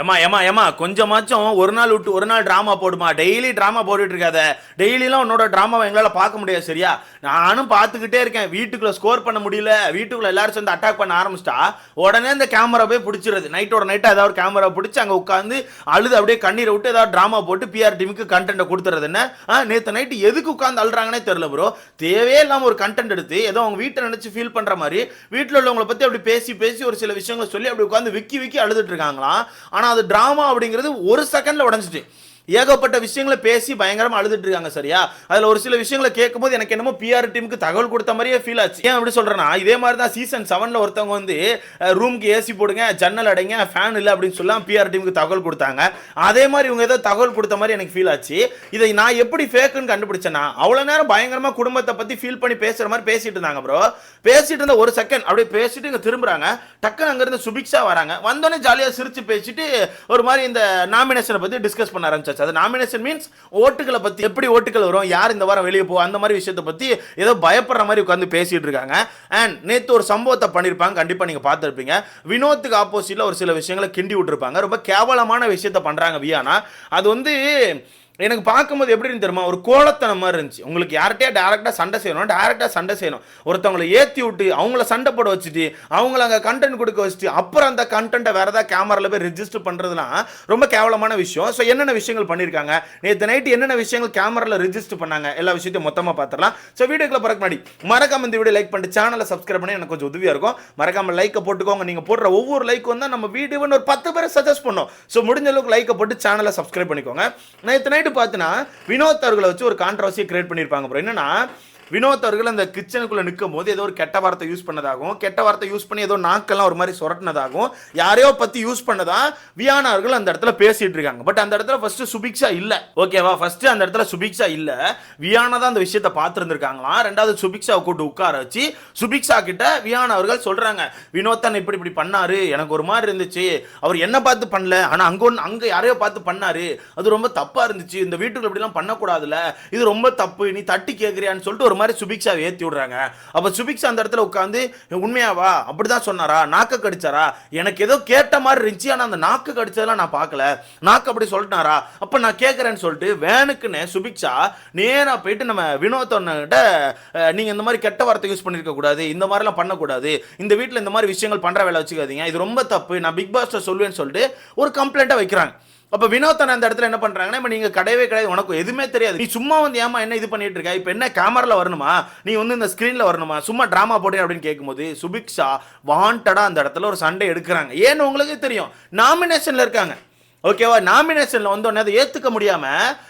ஏமா ஏமா ஏமா கொஞ்சமாச்சும் ஒரு நாள் விட்டு ஒரு நாள் ட்ராமா போடுமா? டெய்லி ட்ராமா போட்டுட்டு இருக்காத. டெய்லிலாம் உன்னோட ட்ராமாவை எங்களால் பார்க்க முடியாது சரியா? நானும் பார்த்துக்கிட்டே இருக்கேன். வீட்டுக்குள்ளே ஸ்கோர் பண்ண முடியல. வீட்டுக்குள்ளே எல்லாரும் சேர்ந்து அட்டாக் பண்ண ஆரம்பிச்சிட்டா உடனே இந்த கேமரா போய் பிடிச்சிருது நைட்டோட நைட்டாக ஏதாவது கேமரா பிடிச்சி அங்கே உட்காந்து அழுது அப்படியே கண்ணீரை விட்டு ஏதாவது ட்ராமா போட்டு பிஆர் டீமுக்கு கண்டென்ட்டை கொடுத்துறது என்ன? நேற்று நைட்டு எதுக்கு உட்காந்து அழுறாங்கன்னே தெரில ப்ரோ தேவையே இல்லாமல் ஒரு கண்டென்ட் எடுத்து ஏதோ அவங்க வீட்டை நினச்சி ஃபீல் பண்ணுற மாதிரி வீட்டில் உள்ளவங்களை பற்றி அப்படி பேசி பேசி ஒரு சில விஷயங்களை சொல்லி அப்படி உட்காந்து விக்கி விக்கி அழுதுட்டு இருக்காங்களாம். ஆனால் அது ட்ராமா அப்படிங்கிறது ஒரு செகண்டில் உடஞ்சிட்டு ஏகப்பட்ட விஷயங்களை பேசி பயங்கரமா அழுதுட்டு இருக்காங்க சரியா? அதுல ஒரு சில விஷயங்களை கேட்கும்போது எனக்கு என்னமோ பிஆர் டீமுக்கு தகவல் கொடுத்த மாதிரியே ஃபீல் ஆச்சு. ஏன் அப்படி சொல்றேன்னா இதே மாதிரி தான் சீசன் செவன்ல ஒருத்தவங்க வந்து ரூம்க்கு ஏசி போடுங்க ஜன்னல் அடைங்க ஃபேன் இல்லை அப்படின்னு சொல்லலாம் பிஆர் டீமுக்கு தகவல் கொடுத்தாங்க. அதே மாதிரி இவங்க ஏதோ தகவல் கொடுத்த மாதிரி எனக்கு ஃபீல் ஆச்சு. இதை நான் எப்படி ஃபேக்குன்னு கண்டுபிடிச்சேன்னா அவ்வளவு நேரம் பயங்கரமா குடும்பத்தை பத்தி ஃபீல் பண்ணி பேசுற மாதிரி பேசிட்டு இருந்தாங்க ப்ரோ பேசிட்டு இருந்த ஒரு செகண்ட் அப்படியே பேசிட்டு இங்க திரும்புறாங்க. டக்குன்னு அங்க இருந்து சுபிக்ஷா வராங்க. வந்தோடனே ஜாலியா சிரிச்சு பேசிட்டு ஒரு மாதிரி இந்த நாமினேஷனை பத்தி டிஸ்கஸ் பண்ண ஆரம்பிச்சாச்சு அது நாமினேஷன் மீன்ஸ் ஓட்டுகளை பற்றி எப்படி ஓட்டுகள் வரும் யார் இந்த வாரம் வெளியே போகும் அந்த மாதிரி விஷயத்தை பற்றி ஏதோ பயப்படுற மாதிரி உட்காந்து பேசிகிட்டு இருக்காங்க. அண்ட் நேற்று ஒரு சம்பவத்தை பண்ணியிருப்பாங்க கண்டிப்பாக நீங்கள் பார்த்துருப்பீங்க. வினோத்துக்கு ஆப்போசிட்டில் ஒரு சில விஷயங்களை கிண்டி விட்டுருப்பாங்க. ரொம்ப கேவலமான விஷயத்த பண்ணுறாங்க வியானா. அது வந்து எனக்கு பார்க்கும்போது எப்படின்னு தெரியுமா? ஒரு கோலத்தனம் மாதிரி இருந்துச்சு. உங்களுக்கு யார்கிட்டயா டேரெக்டாக சண்டை செய்யணும் டேரெக்டாக சண்டை செய்யணும். ஒருத்தவங்களை ஏற்றி விட்டு அவங்கள சண்டை போட வச்சுட்டு அவங்கள அங்கே கண்டென்ட் கொடுக்க வச்சுட்டு அப்புறம் அந்த கண்டென்ட்டை வேறு ஏதாவது கேமராவில் போய் ரெஜிஸ்டர் பண்ணுறதுலாம் ரொம்ப கேவலமான விஷயம். ஸோ என்னென்ன விஷயங்கள் பண்ணியிருக்காங்க நேற்று நைட்டு என்னென்ன விஷயங்கள் கேமராவில் ரெஜிஸ்டர் பண்ணாங்க? எல்லா விஷயத்தையும் மொத்தமாக பார்த்துடலாம் ஸோ வீடியோக்குள்ள பிறகு முன்னாடி மறக்காம இந்த வீடியோ லைக் பண்ணிட்டு சேனலை சப்ஸ்கிரைப் பண்ணி எனக்கு கொஞ்சம் உதவியாக இருக்கும். மறக்காம லைக்கை போட்டுக்கோங்க. நீங்கள் போடுற ஒவ்வொரு லைக்கும் தான் நம்ம வீடியோன்னு ஒரு பத்து பேரை சஜஸ்ட் பண்ணோம். ஸோ முடிஞ்ச அளவுக்கு லைக்கை போட்டு சேனலை சப்ஸ்கிரைப் பண்ணிக்கோங்க. நேற்று நைட்டு பார்த்தினா வினோத் அவர்களை வச்சு ஒரு கான்ட்ரவர்சியை கிரியேட் பண்ணியிருப்பாங்க ப்ரோ என்னன்னா வினோத் அவர்கள் அந்த கிச்சனுக்குள்ள நிற்கும் போது ஏதோ ஒரு கெட்ட வார்த்தை யூஸ் பண்ணதாகவும் கெட்ட வார்த்தை யூஸ் பண்ணி ஏதோ நாக்கெல்லாம் ஒரு மாதிரி சுரட்டினதாகவும் யாரையோ பத்தி யூஸ் பண்ணதா வியானா அவர்கள் அந்த இடத்துல பேசிட்டு இருக்காங்க. பட் அந்த இடத்துல ஃபர்ஸ்ட் சுபிக்ஷா இல்ல. ஓகேவா ஃபர்ஸ்ட் அந்த இடத்துல சுபிக்ஷா இல்ல. வியானா தான் அந்த விஷயத்தை பார்த்துருந்துருக்காங்களாம். ரெண்டாவது சுபிக்ஷாவை கூட்டு உட்கார வச்சு சுபிக்ஷா கிட்ட வியானா அவர்கள் சொல்றாங்க வினோத்தன் இப்படி இப்படி பண்ணாரு. எனக்கு ஒரு மாதிரி இருந்துச்சு. அவர் என்ன பார்த்து பண்ணல. ஆனா அங்க ஒன்று அங்க யாரையோ பார்த்து பண்ணாரு. அது ரொம்ப தப்பா இருந்துச்சு. இந்த வீட்டுக்குள்ள இப்படிலாம் பண்ணக்கூடாதுல இது ரொம்ப தப்பு. நீ தட்டி கேட்குறியான்னு சொல்லிட்டு ஒரு மாதிரி சுபிக்ஷாவை ஏற்றி விடுறாங்க. அப்போ சுபிக்ஷா அந்த இடத்துல உட்காந்து உண்மையாவா அப்படிதான் சொன்னாரா? நாக்க கடிச்சாரா? எனக்கு ஏதோ கேட்ட மாதிரி இருந்துச்சு. ஆனால் அந்த நாக்கு கடிச்சதெல்லாம் நான் பார்க்கல. நாக்கு அப்படி சொல்லிட்டாரா? அப்போ நான் கேட்குறேன்னு சொல்லிட்டு வேனுக்குன்னு சுபிக்ஷா நேராக போயிட்டு நம்ம வினோத்தன்கிட்ட நீங்கள் இந்த மாதிரி கெட்ட வார்த்தை யூஸ் பண்ணியிருக்க கூடாது. இந்த மாதிரிலாம் பண்ணக்கூடாது. இந்த வீட்டில் இந்த மாதிரி விஷயங்கள் பண்ணுற வேலை வச்சுக்காதீங்க. இது ரொம்ப தப்பு. நான் பிக் பாஸ்ட்டை சொல்லுவேன்னு சொல்லிட்டு ஒரு கம்ப்ளைண்ட்டை வைக்கிறாங்க. அப்ப வினோத்தன் அந்த இடத்துல என்ன பண்றாங்கன்னா இப்ப நீங்க கிடையவே கிடையாது உனக்கு எதுவுமே தெரியாது. நீ சும்மா வந்து ஏமா என்ன இது பண்ணிட்டு இருக்க? இப்ப என்ன கேமரால வரணுமா? நீ வந்து இந்த ஸ்கிரீன்ல வரணுமா? சும்மா டிராமா போடு அப்படின்னு கேட்கும்போது சுபிக்ஷா வாண்டடா அந்த இடத்துல ஒரு சண்டை எடுக்கிறாங்க. ஏன்னு உங்களுக்கு தெரியும். நாமினேஷன்ல இருக்காங்க. ஓகேவா நாமினேஷன்ல வந்தோடனே அதை ஏத்துக்க முடியாம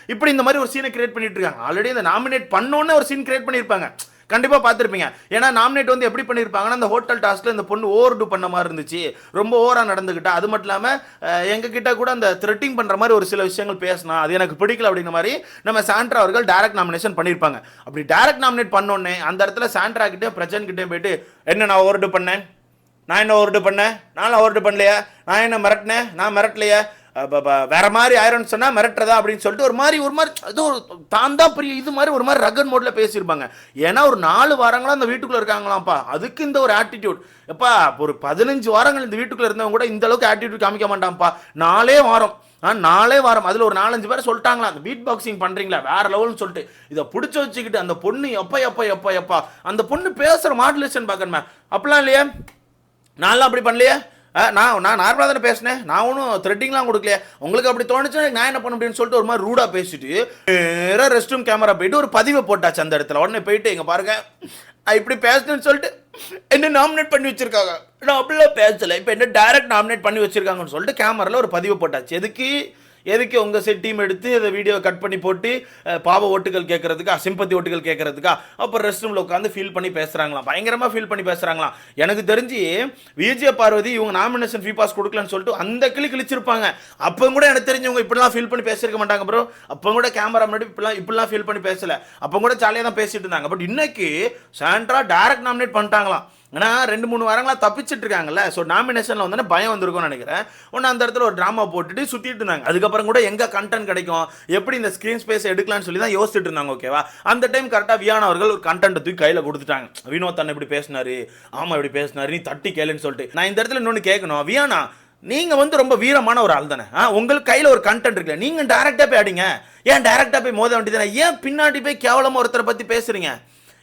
இப்படி இந்த மாதிரி ஒரு சீனை கிரியேட் பண்ணிட்டு இருக்காங்க. ஆல்ரெடி இந்த நாமினேட் பண்ணோன்னே ஒரு சீன் கிரியேட் பண்ணியிருப்பாங்க கண்டிப்பாக பார்த்துருப்பீங்க. ஏன்னா நாமினேட் வந்து எப்படி பண்ணியிருப்பாங்கன்னா அந்த ஹோட்டல் டாஸ்கில் இந்த பொண்ணு ஓவர் டூ பண்ண மாதிரி இருந்துச்சு. ரொம்ப ஓவராக நடந்துக்கிட்டா அது மட்டும் இல்லாமல் எங்ககிட்ட கூட அந்த த்ரெட்டிங் பண்ணுற மாதிரி ஒரு சில விஷயங்கள் பேசினா அது எனக்கு பிடிக்கல அப்படிங்கிற மாதிரி நம்ம சாண்ட்ரா அவர்கள் டைரக்ட் நாமினேஷன் பண்ணியிருப்பாங்க அப்படி டைரக்ட் நாமினேட் பண்ணோன்னே அந்த இடத்துல சாண்ட்ரா கிட்டே பிரஜன் கிட்டே போயிட்டு என்ன நான் ஓவர் டூ பண்ணேன்? நான் என்ன ஓவர் டூ பண்ணேன்? நான் ஓவர் டூ பண்ணலையா? நான் என்ன மிரட்டினேன்? நான் மிரட்டலையா? வேற மாதிரி ஆயிரம்னு சொன்னால் மிரட்டுறதா அப்படின்னு சொல்லிட்டு ஒரு மாதிரி ஒரு மாதிரி ஏதோ ஒரு தான் தான் பெரிய இது மாதிரி ஒரு மாதிரி ரகன் மோட்ல பேசியிருப்பாங்க. ஏன்னா ஒரு நாலு வாரங்களாக அந்த வீட்டுக்குள்ளே இருக்காங்களாம்ப்பா. அதுக்கு இந்த ஒரு ஆட்டிடியூட் எப்பா ஒரு பதினஞ்சு வாரங்கள் இந்த வீட்டுக்குள்ளே இருந்தவங்க கூட இந்த அளவுக்கு ஆட்டிடியூட் காமிக்க மாட்டான்ப்பா. நாலே வாரம். ஆ நாலே வாரம். அதில் ஒரு நாலஞ்சு பேர் சொல்லிட்டாங்களா. அந்த பீட் பாக்ஸிங் பண்ணுறீங்களா வேற லெவல்னு சொல்லிட்டு. இதை பிடிச்சி வச்சுக்கிட்டு அந்த பொண்ணு எப்பா எப்பா எப்பா எப்பா. அந்த பொண்ணு பேசுகிற மாடுலேஷன் பார்க்கணுமே. அப்படிலாம் இல்லையே? நான்லாம் அப்படி பண்ணலையே? நான் நான் நார்மலாக தானே பேசினேன். நான் ஒன்றும் த்ரெட்டிங்லாம் கொடுக்கலையே. உங்களுக்கு அப்படி தோணுச்சுன்னா நான் என்ன பண்ண முடியும்னு சொல்லிட்டு ஒரு மாதிரி ரூடாக பேசிட்டு நேராக ரெஸ்ட் ரூம் கேமரா போயிட்டு ஒரு பதிவை போட்டாச்சு அந்த இடத்துல. உடனே போயிட்டு இங்கே பாருங்க. இப்படி பேசினேன்னு சொல்லிட்டு என்ன நாமினேட் பண்ணி வச்சிருக்காங்க. நான் அப்படிலாம் பேசலை. இப்போ என்ன டைரக்ட் நாமினேட் பண்ணி வச்சிருக்காங்கன்னு சொல்லிட்டு கேமராவில் ஒரு பதிவு போட்டாச்சு. எதுக்கு? எதுக்கு உங்கள் செட் டீம் எடுத்து அதை வீடியோ கட் பண்ணி போட்டு பாவ ஓட்டுகள் கேட்கறதுக்கா சிம்பத்தி ஓட்டுகள் கேட்கறதுக்கா அப்புறம் ரெஸ்ட் ரூமில் உட்காந்து ஃபீல் பண்ணி பேசுகிறாங்களாம் பயங்கரமாக ஃபீல் பண்ணி பேசுகிறாங்களாம் எனக்கு தெரிஞ்சு விஜய பார்வதி இவங்க நாமினேஷன் ஃபீ பாஸ் கொடுக்கலன்னு சொல்லிட்டு அந்த கிளி கிழிச்சிருப்பாங்க. அப்போ கூட எனக்கு தெரிஞ்சவங்க இப்படிலாம் ஃபீல் பண்ணி பேசியிருக்க மாட்டாங்க ப்ரோ அப்போ கூட கேமரா முன்னாடி இப்படிலாம் இப்படிலாம் ஃபீல் பண்ணி பேசல. அப்போ கூட ஜாலியாக தான் பேசிட்டு இருந்தாங்க. பட் இன்னைக்கு சாண்ட்ரா டேரக்ட் நாமினேட் பண்ணிட்டாங்களாம். ஏன்னா ரெண்டு மூணு வாரங்களாக தப்பிச்சிட்டு இருக்காங்கல்ல ஸோ நாமினேஷனில் வந்தோடனே பயம் வந்திருக்கும்னு நினைக்கிறேன். ஒன்று அந்த இடத்துல ஒரு ட்ராமா போட்டுட்டு சுற்றிட்டு இருந்தாங்க. அதுக்கப்புறம் கூட எங்கே கண்டென்ட் கிடைக்கும்? எப்படி இந்த ஸ்க்ரீன் ஸ்பேஸ் எடுக்கலாம்னு சொல்லி தான் யோசிச்சுட்டு இருந்தாங்க ஓகேவா அந்த டைம் கரெக்டாக வியானவர்கள் ஒரு கண்டென்ட் தூக்கி கையில் கொடுத்துட்டாங்க. வினோத் அண்ணன் இப்படி பேசினாரு ஆமாம் இப்படி பேசினாரு நீ தட்டி கேளுன்னு சொல்லிட்டு. நான் இந்த இடத்துல இன்னொன்று கேட்கணும். வியானா நீங்கள் வந்து ரொம்ப வீரமான ஒரு ஆள் தானே. ஆ, உங்களுக்கு கையில் ஒரு கண்டென்ட் இருக்குல்ல. நீங்கள் டேரெக்டாக போய் அடிங்க. ஏன் டேரெக்டாக போய் மோத வேண்டியதானே ஏன் பின்னாடி போய் கேவலமாக ஒருத்தரை பற்றி பேசுறீங்க?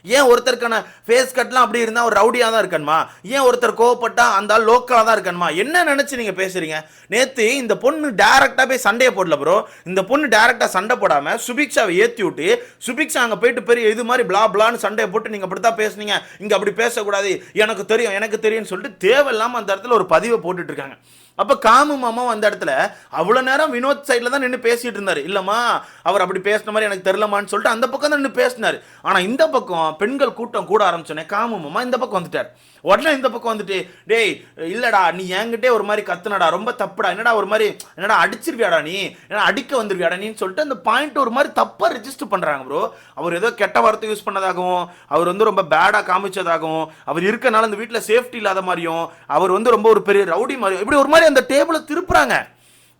ஏன் ஒருத்தருக்கான ஃபேஸ் கட்லாம் அப்படி இருந்தால் ஒரு ரவுடியாக தான் இருக்கணுமா? ஏன் ஒருத்தர் கோவப்பட்டா அந்த ஆள் தான் இருக்கணுமா? என்ன நினச்சி நீங்கள் பேசுகிறீங்க நேற்று இந்த பொண்ணு டேரெக்டாக போய் சண்டையை போடல ப்ரோ இந்த பொண்ணு டேரெக்டாக சண்டை போடாமல் சுபிக்ஷாவை ஏற்றி விட்டு சுபிக்ஷா அங்கே போயிட்டு பெரிய இது மாதிரி பிளா பிளான்னு சண்டையை போட்டு நீங்கள் அப்படி தான் பேசுனீங்க. இங்கே அப்படி பேசக்கூடாது. எனக்கு தெரியும் எனக்கு தெரியும்னு சொல்லிட்டு தேவையில்லாமல் அந்த இடத்துல ஒரு பதிவை போட்டுட்ருக்காங்க அப்ப காமு மாமாவும் அந்த இடத்துல அவ்வளவு நேரம் வினோத் சைடில் தான் நின்று பேசிட்டு இருந்தாரு. இல்லம்மா அவர் அப்படி பேசின மாதிரி எனக்கு தெரியலமான்னு சொல்லிட்டு அந்த பக்கம் தான் நின்று பேசினாரு. ஆனா இந்த பக்கம் பெண்கள் கூட்டம் கூட ஆரம்பிச்சோன்னே காமு மாமா இந்த பக்கம் வந்துட்டார். உடனே இந்த பக்கம் வந்துட்டு டேய் இல்லடா நீ என்கிட்டே ஒரு மாதிரி கத்துனடா ரொம்ப தப்புடா என்னடா ஒரு மாதிரி என்னடா அடிச்சிருவியாடா நீ என்ன அடிக்க வந்துருவியாடா நீன்னு சொல்லிட்டு அந்த பாயிண்ட் ஒரு மாதிரி தப்பா ரெஜிஸ்டர் பண்றாங்க ப்ரோ அவர் ஏதோ கெட்ட வார்த்தை யூஸ் பண்ணதாகவும் அவர் வந்து ரொம்ப பேடா காமிச்சதாகவும் அவர் இருக்கனால அந்த வீட்டில் சேஃப்டி இல்லாத மாதிரியும் அவர் வந்து ரொம்ப ஒரு பெரிய ரவுடி மாதிரி இப்படி ஒரு மாதிரி அந்த டேபிளை திருப்புறாங்க.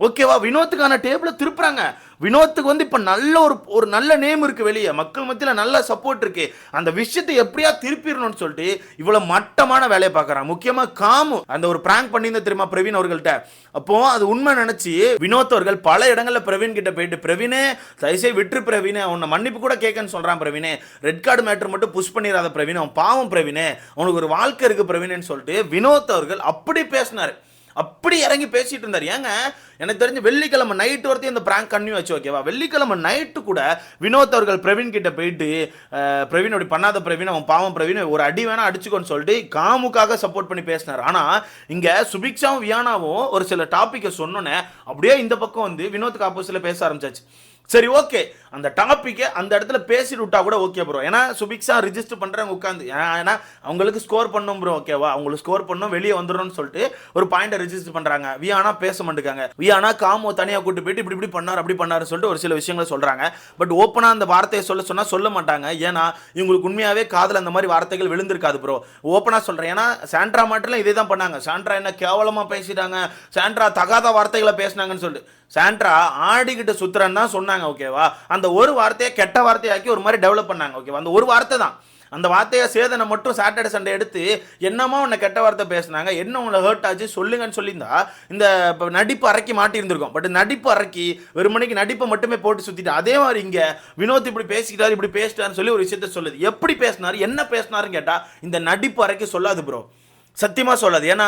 ஓகேவா வினோத்துக்கான டேபிளை திருப்புறாங்க. வினோத்துக்கு வந்து இப்போ நல்ல ஒரு ஒரு நல்ல நேம் இருக்கு வெளியே. மக்கள் மத்தியில் நல்ல சப்போர்ட் இருக்கு. அந்த விஷயத்தை எப்படியா திருப்பிடணும்னு சொல்லிட்டு இவ்வளவு மட்டமான வேலையை பார்க்குறாங்க. முக்கியமா காமு அந்த ஒரு பிராங்க் பண்ணியிருந்த தெரியுமா பிரவீன் அவர்கள்ட்ட? அப்போ அது உண்மை நினைச்சு வினோத் அவர்கள் பல இடங்களில் பிரவீன் கிட்ட போயிட்டு பிரவீனே தயசே விட்டு பிரவீனே. உன்னை மன்னிப்பு கூட கேட்கன்னு சொல்றான் பிரவீனே. ரெட் கார்டு மேட்டர் மட்டும் புஷ் பண்ணிடாத பிரவீன். அவன் பாவம் பிரவீனே. அவனுக்கு ஒரு வாழ்க்கை இருக்கு பிரவீனேன்னு சொல்லிட்டு வினோத் அவர்கள் அப்படி பேசினார். அப்படி இறங்கி பேசிட்டு இருந்தார். ஏங்க எனக்கு தெரிஞ்சு வெள்ளிக்கிழமை நைட்டு வரைக்கும் இந்த பிராங்க் கன்னியூ வச்சு ஓகேவா வெள்ளிக்கிழமை நைட்டு கூட வினோத் அவர்கள் பிரவீன் கிட்ட போயிட்டு பிரவீன் அப்படி பண்ணாத பிரவீன் அவன் பாவம் பிரவீன் ஒரு அடி வேணா அடிச்சுக்கோன்னு சொல்லிட்டு காமுக்காக சப்போர்ட் பண்ணி பேசினார். ஆனா இங்க சுபிக்ஷாவும் வியானாவும் ஒரு சில டாப்பிக்கை சொன்னோன்னே அப்படியே இந்த பக்கம் வந்து வினோத்துக்கு ஆப்போசிட்ல பேச ஆரம்பிச்சாச்சு. சரி ஓகே அந்த டாப்பிக்கை அந்த இடத்துல பேசிட்டு விட்டா கூட ஓகே ப்ரோ ஏன்னா சுபிக்ஸா ரிஜிஸ்டர் பண்ணுறாங்க உட்காந்து ஏன்னா அவங்களுக்கு ஸ்கோர் பண்ணும் ப்ரோ ஓகேவா அவங்களுக்கு ஸ்கோர் பண்ணும் வெளியே வந்துடும்னு சொல்லிட்டு ஒரு பாயிண்டை ரிஜிஸ்டர் பண்றாங்க. வியானா பேச மாட்டேங்காங்க வியானா காமோ தனியாக கூட்டு போயிட்டு இப்படி இப்படி பண்ணார் அப்படி பண்ணாருன்னு சொல்லிட்டு ஒரு சில விஷயங்களை சொல்றாங்க. பட் ஓப்பனா அந்த வார்த்தையை சொல்ல சொன்னா சொல்ல மாட்டாங்க. ஏன்னா இவங்களுக்கு உண்மையாவே காதில் அந்த மாதிரி வார்த்தைகள் விழுந்திருக்காது ப்ரோ ஓப்பனா சொல்றேன். ஏன்னா சாண்ட்ரா மாட்டில் இதே தான் பண்ணாங்க. சாண்ட்ரா என்ன கேவலமா பேசிட்டாங்க. சாண்ட்ரா தகாத வார்த்தைகளை பேசினாங்கன்னு சொல்லிட்டு. சாண்ட்ரா ஆடிக்கிட்டு சுத்துறன்னு தான் சொன்னாங்க ஓகேவா? அந்த ஒரு வார்த்தையை கெட்ட வார்த்தையாக்கி ஒரு மாதிரி டெவலப் பண்ணாங்க ஓகேவா? அந்த ஒரு வார்த்தை தான். அந்த வார்த்தையை சேதனை மட்டும் சாட்டர்டே சண்டே எடுத்து என்னமோ உன்னை கெட்ட வார்த்தை பேசுனாங்க என்ன உங்களை ஹர்ட் ஆச்சு சொல்லுங்கன்னு சொல்லியிருந்தா இந்த இப்போ நடிப்பு அரைக்கி மாட்டியிருந்திருக்கோம். பட் நடிப்பு அரைக்கி வெறுமனைக்கு நடிப்பை மட்டுமே போட்டு சுற்றிட்டு அதே மாதிரி இங்கே வினோத் இப்படி பேசிக்கிட்டாரு இப்படி பேசிட்டாருன்னு சொல்லி ஒரு விஷயத்த சொல்லுது. எப்படி பேசினார் என்ன பேசினாருன்னு கேட்டால் இந்த நடிப்பு அரைக்கி சொல்லாது ப்ரோ சத்தியமாக சொல்லாது. ஏன்னா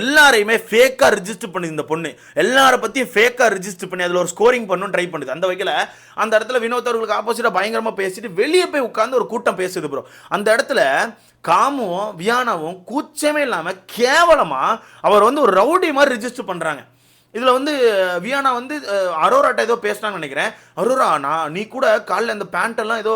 எல்லாரையுமே ஃபேக்காக ரிஜிஸ்டர் பண்ணுது இந்த பொண்ணு. எல்லாரை பற்றியும் ஃபேக்காக ரிஜிஸ்டர் பண்ணி அதில் ஒரு ஸ்கோரிங் பண்ணணும் ட்ரை பண்ணுது. அந்த வகையில் அந்த இடத்துல வினோத் அவர்களுக்கு ஆப்போசிட்டாக பயங்கரமாக பேசிட்டு வெளியே போய் உட்காந்து ஒரு கூட்டம் பேசுது ப்ரோ அந்த இடத்துல காமும் வியானாவும் கூச்சமே இல்லாமல் கேவலமாக அவர் வந்து ஒரு ரவுடி மாதிரி ரிஜிஸ்டர் பண்ணுறாங்க இதில் வந்து வியானா வந்து அரோராட்ட ஏதோ பேசினான்னு நினைக்கிறேன். அரோரா நான் நீ கூட காலைல அந்த பேண்ட்டெல்லாம் ஏதோ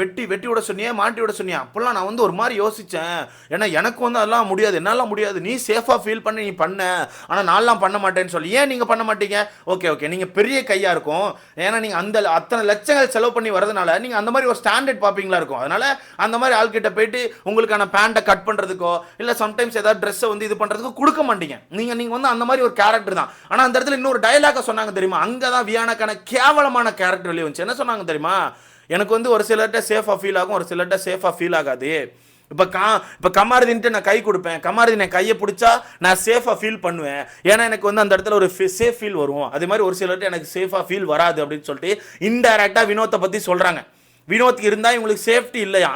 வெட்டி வெட்டி விட சொன்னியே மாட்டி விட சொன்னியா அப்போல்லாம் நான் வந்து ஒரு மாதிரி யோசித்தேன் ஏன்னா எனக்கு வந்து அதெல்லாம் முடியாது. என்னால முடியாது. நீ சேஃபாக ஃபீல் பண்ணி நீ பண்ண. ஆனால் நான்லாம் பண்ண மாட்டேன்னு சொல்லி. ஏன் நீங்கள் பண்ண மாட்டீங்க? ஓகே ஓகே நீங்கள் பெரிய கையாக இருக்கும். ஏன்னா நீங்கள் அந்த அத்தனை லட்சங்கள் செலவு பண்ணி வரதுனால நீங்கள் அந்த மாதிரி ஒரு ஸ்டாண்டர்ட் பார்ப்பீங்களா இருக்கும். அதனால அந்த மாதிரி ஆள்கிட்ட போயிட்டு உங்களுக்கான பேண்ட்டை கட் பண்ணுறதுக்கோ இல்லை சம்டைம்ஸ் ஏதாவது ட்ரெஸ்ஸை வந்து இது பண்ணுறதுக்கோ கொடுக்க மாட்டீங்க. நீங்கள் நீங்கள் வந்து அந்த மாதிரி ஒரு கேரக்டர் தான் ஆனால் அந்த இடத்துல இன்னொரு டயலாக சொன்னாங்க தெரியுமா? அங்கதான் வியானக்கான கேவலமான கேரக்டர் வெளியே வந்துச்சு. என்ன சொன்னாங்க தெரியுமா? எனக்கு வந்து ஒரு சிலர்கிட்ட சேஃபாக ஃபீல் ஆகும் ஒரு சிலர்கிட்ட சேஃபாக ஃபீல் ஆகாது. இப்போ கா இப்போ கமாரதின்ட்டு நான் கை கொடுப்பேன். கமாரதி என் கையை பிடிச்சா நான் சேஃபாக ஃபீல் பண்ணுவேன். ஏன்னா எனக்கு வந்து அந்த இடத்துல ஒரு சேஃப் ஃபீல் வரும். அதே மாதிரி ஒரு சிலர்கிட்ட எனக்கு சேஃபாக ஃபீல் வராது அப்படின்னு சொல்லிட்டு இன்டைரக்டாக வினோத்தை பற்றி சொல்கிறாங்க வினோத் இருந்தால் இவங்களுக்கு சேஃப்டி இல்லையா?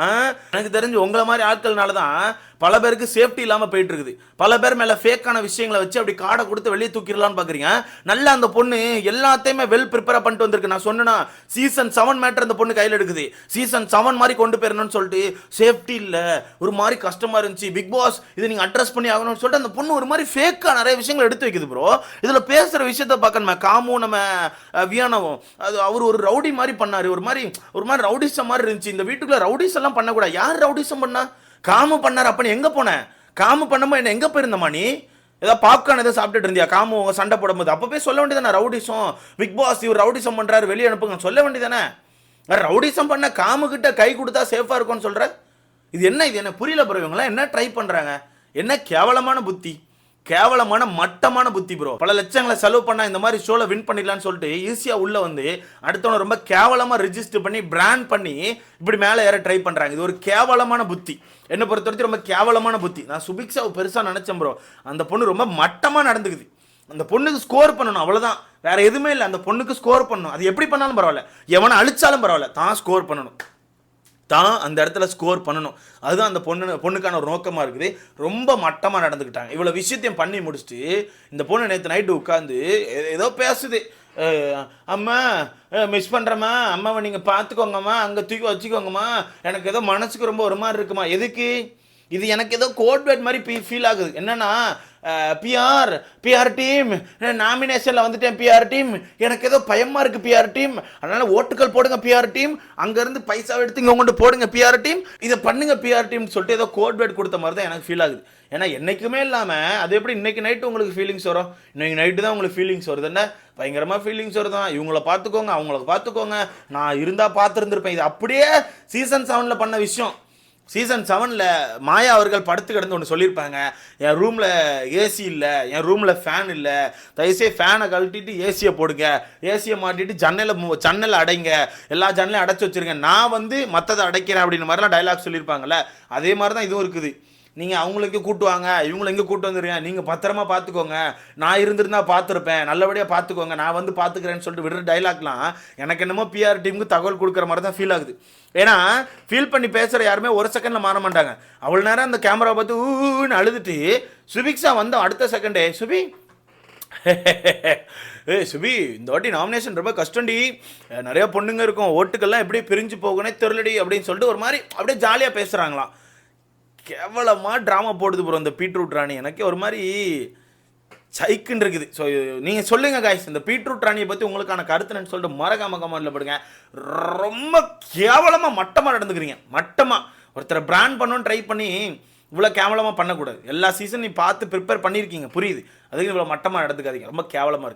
எனக்கு தெரிஞ்சு உங்களை மாதிரி ஆட்கள்னால தான் பல பேருக்கு சேஃப்டி இல்லாமல் போயிட்டு இருக்குது பல பேர் மேலே ஃபேக்கான விஷயங்களை வச்சு அப்படி காடை கொடுத்து வெளியே தூக்கிடலான்னு பார்க்குறீங்க நல்லா அந்த பொண்ணு எல்லாத்தையுமே வெல் ப்ரிப்பேர் பண்ணிட்டு வந்திருக்கு. நான் சொன்னேன்னா சீசன் செவன் மேட்டர் அந்த பொண்ணு கையில் எடுக்குது. சீசன் செவன் மாதிரி கொண்டு போயிடணும்னு சொல்லிட்டு சேஃப்டி இல்லை. ஒரு மாதிரி கஷ்டமாக இருந்துச்சு. பிக் பாஸ் இதை நீங்கள் அட்ரஸ் பண்ணி ஆகணும்னு சொல்லிட்டு அந்த பொண்ணு ஒரு மாதிரி ஃபேக்காக நிறைய விஷயங்கள் எடுத்து வைக்குது ப்ரோ இதில் பேசுகிற விஷயத்த பார்க்கணுமே. காமும் நம்ம வியானவும். அது அவர் ஒரு ரவுடி மாதிரி பண்ணார். ஒரு மாதிரி ஒரு மாதிரி ரவுடிசம் மாதிரி இருந்துச்சு. இந்த வீட்டுக்குள்ளே ரவுடிஸ் எல்லாம் பண்ணக்கூடாது. யார் ரவுடிசம் பண்ணா? காமு பண்ணார் அப்ப நீ போனேன் காமு பண்ணமா என்ன எங்கே போயிருந்தம்மா நீ? ஏதோ பாப்கார்ன் ஏதோ சாப்பிட்டுட்டு இருந்தியா? காமு உங்க சண்டை போடும்போது. அப்போ போய் சொல்ல வேண்டியதானே ரவுடிசம். பிக் பாஸ் இவர் ரவுடிசம் பண்ணுறாரு வெளியே அனுப்புங்க. சொல்ல வேண்டியதானே ரவுடிசம் பண்ண காமுக்கிட்ட கை கொடுத்தா சேஃபாக இருக்கும்னு சொல்கிற இது என்ன இது என்ன புரியல பிறவங்களாம் என்ன ட்ரை பண்ணுறாங்க என்ன கேவலமான புத்தி? கேவலமான மட்டமான புத்தி ப்ரோ பல லட்சங்களை செலவு பண்ணால் இந்த மாதிரி ஷோவில் வின் பண்ணிடலான்னு சொல்லிட்டு ஈஸியாக உள்ளே வந்து அடுத்தவனை ரொம்ப கேவலமாக ரெஜிஸ்டர் பண்ணி பிராண்ட் பண்ணி இப்படி மேலே ஏற ட்ரை பண்ணுறாங்க இது ஒரு கேவலமான புத்தி. என்னை பொறுத்த வரைக்கும் ரொம்ப கேவலமான புத்தி. நான் சுபிக்ஷாவை பெருசாக நினச்சேன் ப்ரோ அந்த பொண்ணு ரொம்ப மட்டமாக நடந்துக்குது. அந்த பொண்ணுக்கு ஸ்கோர் பண்ணணும் அவ்வளோதான் வேற எதுவுமே இல்லை. அந்த பொண்ணுக்கு ஸ்கோர் பண்ணணும். அது எப்படி பண்ணாலும் பரவாயில்ல. எவனை அழிச்சாலும் பரவாயில்ல. தான் ஸ்கோர் பண்ணணும். தான் அந்த இடத்துல ஸ்கோர் பண்ணணும். அதுதான் அந்த பொண்ணு பொண்ணுக்கான ஒரு நோக்கமாக இருக்குது. ரொம்ப மட்டமாக நடந்துக்கிட்டாங்க. இவ்வளோ விஷயத்தையும் பண்ணி முடிச்சுட்டு இந்த பொண்ணு நேற்று நைட்டு உட்காந்து ஏதோ பேசுது. அம்மா மிஸ் பண்ணுறம்மா அம்மாவை நீங்கள் பார்த்துக்கோங்கம்மா. அங்கே தூக்கி வச்சுக்கோங்கம்மா. எனக்கு ஏதோ மனசுக்கு ரொம்ப ஒரு மாதிரி இருக்குமா. எதுக்கு? இது எனக்கு ஏதோ கோட்வேட் மாதிரி மாதிரி ஃபீல் ஆகுது. என்னன்னா பிஆர் பிஆர் டீம் நாமினேஷனில் வந்துட்டேன் பிஆர் டீம் எனக்கு ஏதோ பயமாக இருக்குது பிஆர் டீம் அதனால் ஓட்டுகள் போடுங்க பிஆர் டீம் அங்கேருந்து பைசா எடுத்து இங்கே கொண்டு போடுங்க பிஆர் டீம் இதை பண்ணுங்க பிஆர் டீம் சொல்லிட்டு ஏதோ கோட்வேட் கொடுத்த மாதிரி தான் எனக்கு ஃபீல் ஆகுது. ஏன்னா என்றைக்குமே இல்லாமல் அது எப்படி இன்னைக்கு நைட்டு உங்களுக்கு ஃபீலிங்ஸ் வரும்? இன்னைக்கு நைட்டு தான் உங்களுக்கு ஃபீலிங்ஸ் வருது. என்ன? பயங்கரமாக ஃபீலிங்ஸ் வருதான் இவங்கள பார்த்துக்கோங்க அவங்கள பார்த்துக்கோங்க. நான் இருந்தால் பார்த்துருந்துருப்பேன். இது அப்படியே சீசன் செவனில் பண்ண விஷயம். சீசன் செவனில் மாயா அவர்கள் படுத்து கிடந்து ஒன்று சொல்லியிருப்பாங்க. என் ரூமில் ஏசி இல்லை என் ரூமில் ஃபேன் இல்லை. தயவுசெய்து ஃபேனை கழட்டிட்டு ஏசியை போடுங்க. ஏசியை மாட்டிட்டு ஜன்னலை மு- ஜன்னலை அடைங்க. எல்லா ஜன்னலையும் அடைச்சி வச்சிருங்க. நான் வந்து மற்றதை அடைக்கிறேன் அப்படின்னு மாதிரிலாம் டைலாக் சொல்லியிருப்பாங்கல்ல. அதே மாதிரி தான் இதுவும் இருக்குது. நீங்கள் அவங்களுக்கு கூட்டுவாங்க இவங்களை எங்கே கூட்டு வந்துருங்க. நீங்கள் பத்திரமா பார்த்துக்கோங்க நான் இருந்திருந்தா பார்த்துருப்பேன் நல்லபடியாக பார்த்துக்கோங்க நான் வந்து பார்த்துக்கிறேன்னு சொல்லிட்டு விடுற டைலாக்லாம் எனக்கு என்னமோ பிஆர் டீமுக்கு தகவல் கொடுக்குற மாதிரி தான் ஃபீல் ஆகுது. ஏன்னா ஃபீல் பண்ணி பேசுகிற யாருமே ஒரு செகண்டில் மாற மாட்டாங்க. அவ்வளோ நேரம் அந்த கேமரா பார்த்து ஊன்னு அழுதுட்டு சுபிக்ஸா வந்தோம் அடுத்த செகண்டே சுபி ஏ சுபி இந்த வாட்டி நாமினேஷன் ரொம்ப கஷ்டம்டி. நிறையா நிறைய பொண்ணுங்க இருக்கும். ஓட்டுக்கெல்லாம் எப்படி பிரிஞ்சு போகணே தெரிலடி அப்படின்னு சொல்லிட்டு ஒரு மாதிரி அப்படியே ஜாலியாக பேசுகிறாங்களாம் கேவலமாக ட்ராமா போடுது ப்ரோ இந்த பீட்ரூட் ராணி. எனக்கே ஒரு மாதிரி சைக்குன்னு இருக்குது. ஸோ நீங்கள் சொல்லுங்கள் காய்ஸ் இந்த பீட்ரூட் ராணியை பற்றி உங்களுக்கான கருத்துன்னு சொல்லிட்டு மறக்காம கமெண்ட்ல போடுங்க. ரொம்ப கேவலமாக மட்டமாக நடந்துக்கிறீங்க. மட்டமாக ஒருத்தரை பிராண்ட் பண்ணணும்னு ட்ரை பண்ணி இவ்வளோ கேவலமாக பண்ணக்கூடாது. எல்லா சீசன் நீ பார்த்து ப்ரிப்பேர் பண்ணியிருக்கீங்க. புரியுது. அதுக்கு இவ்வளோ மட்டமாக நடந்துக்காதீங்க. ரொம்ப கேவலமாக இருக்குது